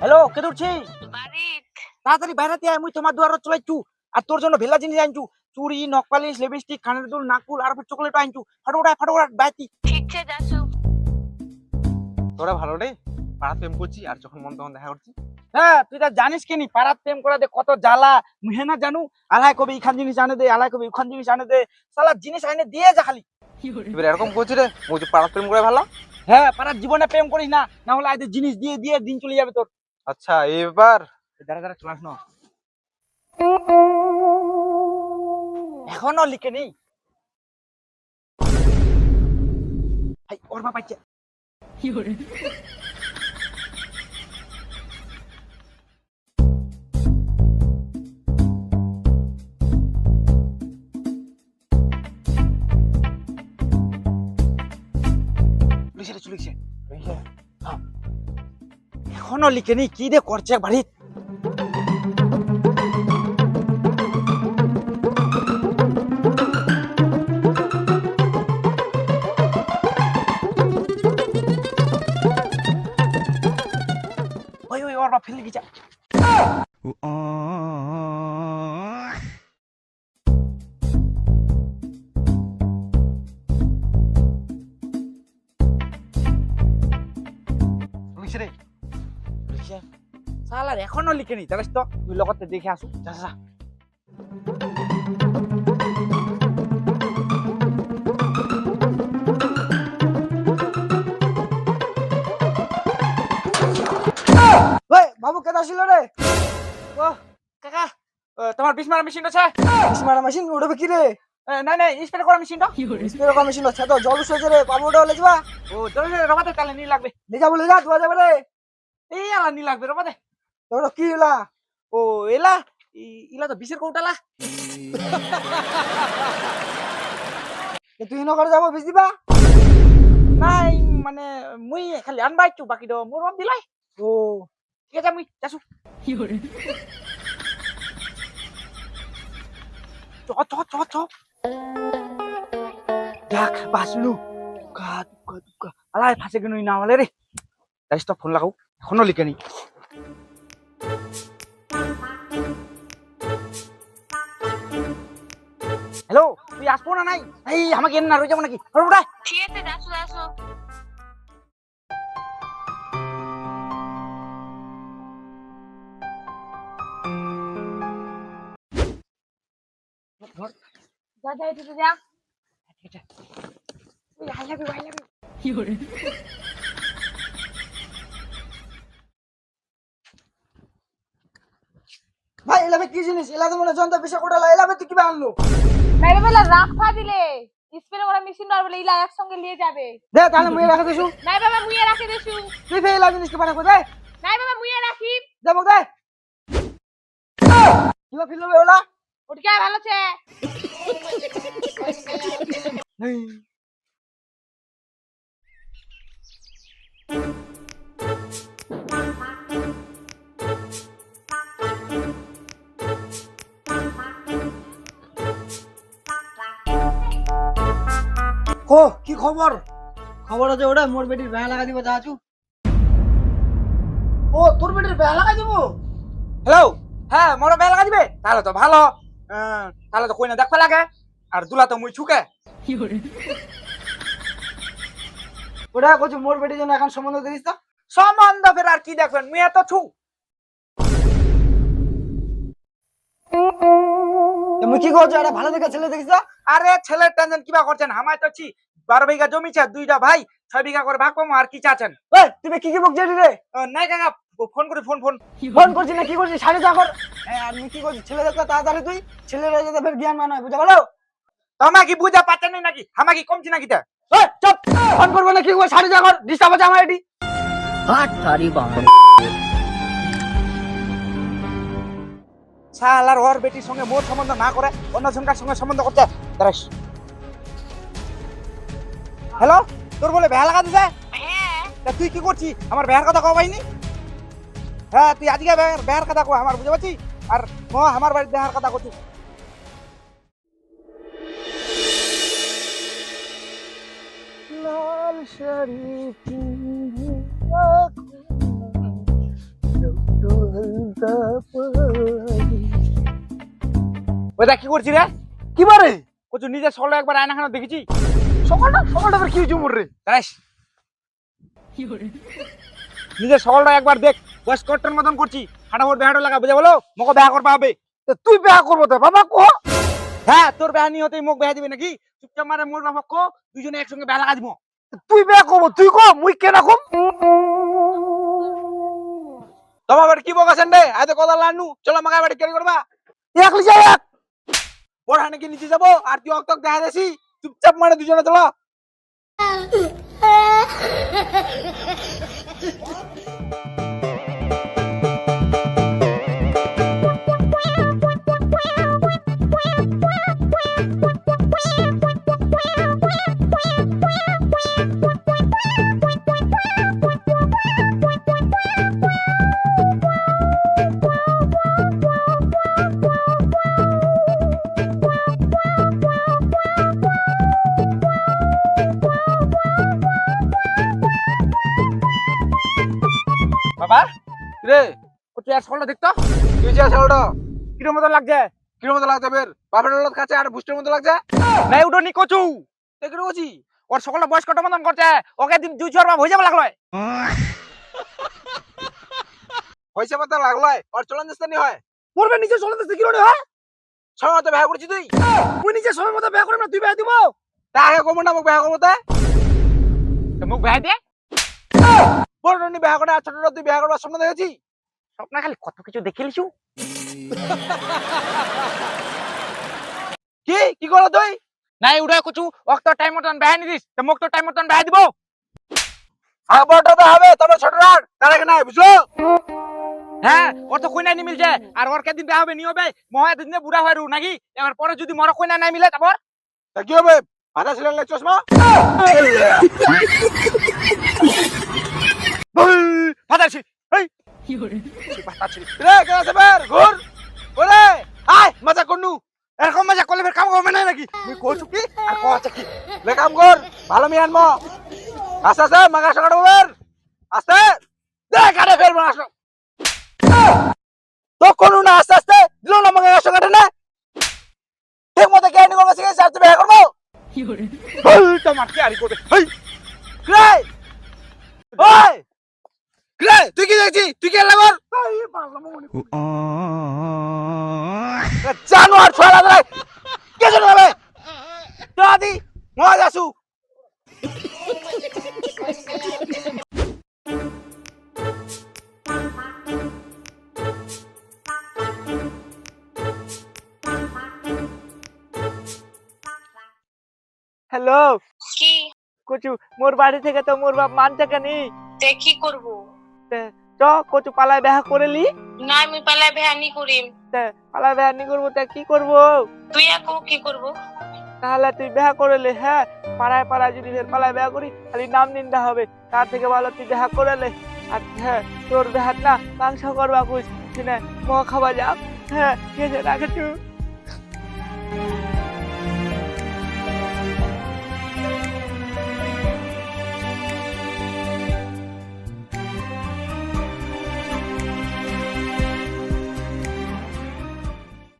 Hello কে বাড়িত তাড়াতাড়ি বাইরে আয় মুই তোমার দুয়ার চলাইছু আর তোর জন্য ভেলা জিনিস আনছু। চুড়ি নকপালিশ লিপস্টিক কানের দুল নাকুল আর চকলেট আনছু। ফটোফট ফটোফট বাইতি ঠিকছে যাসু তোরা ভালো রে? পাড়া প্রেম করছি আর যখন মন তখন দেখা করছি। হ্যাঁ তুই তা জানিস কি নি? পাড়াত প্রেম করা দে কত জ্বালা। মুহে না জানু আলাই কবি ইখান জিনিস আনে দে আলাই কবি উখান জিনিস আনে দে। সালা জিনিস আনে দিয়ে যা খালি। এবার এরকম করছি রে তো প্রেম করে ভালো হ্যাঁ পাড়ার জীবনে প্রেম করিস না না হলে আইতে জিনিস দিয়ে দিয়ে দিন চলে যাবে তোর। আচ্ছা এবার? দাঁড়া দাঁড়া চলাস না। এখনও লিখে নেই। ভাই ওর মা পাইছে লিখছে এখনও লিখেনি কি দে করছে বাড়িত ওই ওই ওর ফেলে গেছে সালার এখনও লিখে নি জানিস তো? তুই লগতে দেখে আসু যা যা বাবু কেদা ছিল রে? ও কাকা তোমার বিষ মারা মেশিন আছে? বিষ মারা মেশিন উঠবে কি রে? না না স্প্রে করা মেশিনটা স্প্রে করা? মেশিন আছে তো জল উঠছে রে পাবো ওটা লেজবা ও চলো রবাতে তাহলে নি লাগবে। লে যাব লে যা ধোয়া যাবে রে। এই আলা নি লাগবে রবাতে। তোর কি হলা ও এলা? ইলা তো বিষের কৌটালা? তুই নগর যাব বিষ দিবা? নাই মানে মুই খালি আনবাই চু বাকি দো মোর দিলাই। ও ঠিক আছে মুই যাসু চ চ চ চ দেখ বাসলু দুকা দুকা দুকা। আলাই ফাঁসে কেন না হলে রে যাইস তো ফোন লাগাও। এখনও লিখে নি। হ্যালো তুই আসব না নাই? এই আমাকে এনে না রয়ে যাব নাকি হরবো ঠিক আছে যাসু যাসু যা যা এদিকে যা। ওই I love you I love you জিনিস এলাবে মনে জনতা বিষয় কোটালা এলাবে তুই কিবা আনলো? মেরে বেলা রাখা দিলে। স্প্রে করা মেশিন আর বলে ইলা একসঙ্গে নিয়ে যাবে। দে তাহলে মুই রাখা দিছু। নাই বাবা মুইয়ে রাখে দেছু। তুই ফে এলা জিনিস কি বানা দে। নাই বাবা মুইয়ে রাখি। যাব দে। কিবা ফিল হবে ওলা? ওটকে ভালো আছে। কো খবর? খবর আছে ওটা মোর বেটির বেহা লাগা দিব যাচু ও তোর বেটির বেহা লাগা দিব? হ্যালো? হ্যাঁ মোর বেলা লাগা দিবে? তাহলে তো ভালো। তাহলে তো কই না দেখতে লাগে আর দুলা তো মুই ছুকে। ওটা কইছো মোর বেটির জন্য এখন সম্বন্ধ দিস তো? সম্বন্ধ ফের আর কি দেখবেন? মুই তো ছু তুমি কি করছ? এটা ভালো দেখে ছেলে দেখিস আরে ছেলের টেনশন কিবা করছেন? হামাই তো ছি বারো বিঘা জমি ছে দুইটা ভাই ছয় বিঘা করে ভাগ পাবো আর কি চাচ্ছেন? তুমি কি কি বকছিস রে? নাই কাকা ফোন করে ফোন ফোন। ফোন করছিস না কি করছিস? সাড়ে যা কর আমি কি করছিস ছেলে দেখো তাড়াতাড়ি তুই ছেলেরা যাতে ফের জ্ঞান মান হয় বুঝা গেল তোমা কি বুঝা পাচ্ছেন না নাকি? হামা কি কমছি নাকি তা? চুপ! ফোন করব না কি করব? সাড়ে যা কর ডিস্টার্ব আছে আমার এটি। শাল ওর বেটির সঙ্গে মোর সম্বন্ধ না করে অন্য অন্যজনকার সঙ্গে সম্বন্ধ করতে। দাঁড়াস। হ্যালো তোর বলে ভেয়া লাগাতে যায় তা তুই কি করছিস? আমার ভেয়ার কথা কওয়া পাইনি হ্যাঁ তুই আজকে ভেয়ার কথা কো আমার বুঝে পাচ্ছি আর আমার বাড়ির দেহার কথা করছিস লাল শাড়ি পিন্ধি দেখ কি করছি রে? কি বারে কচু নিজের সরল একবার আয়নাখানা দেখেছি সকালটা সকালটা আবার কি হয়েছে মোর রে? নিজের সকালটা একবার দেখ বয়স কট্টর মতন করছি হাঁটাফোট বেহাটো লাগা, বুঝে বলো? মোকে বেহা করবা হবে। তুই বিয়া করব তো, বাবা কো? হ্যাঁ তোর বেহা নিয়ে হতেই মুখ বেহা দিবে নাকি? চুপচাপ মারে মোর বাপক দুজনে একসঙ্গে বেহা লাগা দিব তুই বিয়া করব, তুই কো? মুই কেনা কম তোমার কি বকাছেন রে? আজ কথা লানু চলো আমাকে বাড়ি কেন করবা। একলি যাই এক ওর হানে কি নিচে যাব আর তুই অক্তক দেখা দেছি চুপচাপ মারে দুজনে চলো। রে তুই আর সকালটা দেখতো? তুই যে ছাড়ো কিরম মতন লাগছে? কিরম মতো লাগছে বের? বাপের লোক কাছে আর বুস্টের মতো লাগছে? নাই উঠো নি কচু। দেখে রয়েছি ওর সকালটা বয়স কত মতন করছে? ওকে দিন দুই ছর বাপ হয়ে যাবে লাগল। পয়সা পাতা লাগল আর চলন জাস্তানি হয়। মোর বে নিজে চলে দিতে কি রে হ্যাঁ? সময় মতো ব্যবহার করছি তুই? মুই নিজে সময় মতো বিয়া করব না তুই বিয়া দিব। তা আগে কমো না মোক ব্যবহার করব তা। মুখ বেহাই দে। বড় নি ব্যবহার করে ছোট তুই ব্যবহার করবার স্বপ্ন দেখেছি। স্বপ্ন খালি কত কিছু দেখে লিছু কি? কি করো তুই? নাই উঠে কচু ওক তো টাইম মতন বেহাই নিদিস তো মুখ তো টাইম মতন বেহাই দিব। আগে তো হবে তবে ছোট রাখ তার আগে নাই বুঝলো হ্যাঁ ওর তো কইনা নি মিলছে আর ওর কেদিন বেহা হবে নি হবে মহা দিন বুড়া হয় রু নাকি? এবার পরে যদি মর কইনা নাই মিলে তারপর? তা কি হবে? ভাতা ছিলেন লাই চশমা ফাদার রে কে আছে বের? ঘুর। ওরে আয় মজা করনু। এরকম মজা করলে ফের কাম করবে না নাকি? তুই কইছু কি? আর কইছে কি? লে কাম কর। ভালো মিয়ান ম আস্তে আস্তে মাগা সকাড় বের। আস্তে। দেখ আরে ফের মাস তো কোনু না আস্তে আস্তে। দিল না মাগা সকাড় না ঠিক মতো জ্ঞানী করবে শিখে সাথে বিয়ে করব? তোমার কি আরি করবে? রে! ওই রে তুই কি লাগর জানোয়ার ছড়া কে জানো হবে? দাদি মজা আসু হ্যালো। কি? কচু মোর বাড়ি থেকে তো মোর বাপ মানছে কেনি তে কি করব? চ কচু পালায় বেহা করেলি না আমি পালা বেহানি করিম। পালায় বেহা নি করব তা কি করব? তুই আকো কি করব? তাহলে তুই বেহা করেলে হ্যাঁ? পাড়ায় পাড়ায় যদি ফের পালায় বেহা করি খালি নাম নিন্দা হবে। তার থেকে ভালো তুই বেহা করেলে আর হ্যাঁ তোর বেহাত না মাংস করবা কুছ কিনে মহ খাওয়া যাক। হ্যাঁ ঠিক আছে রাখে তুই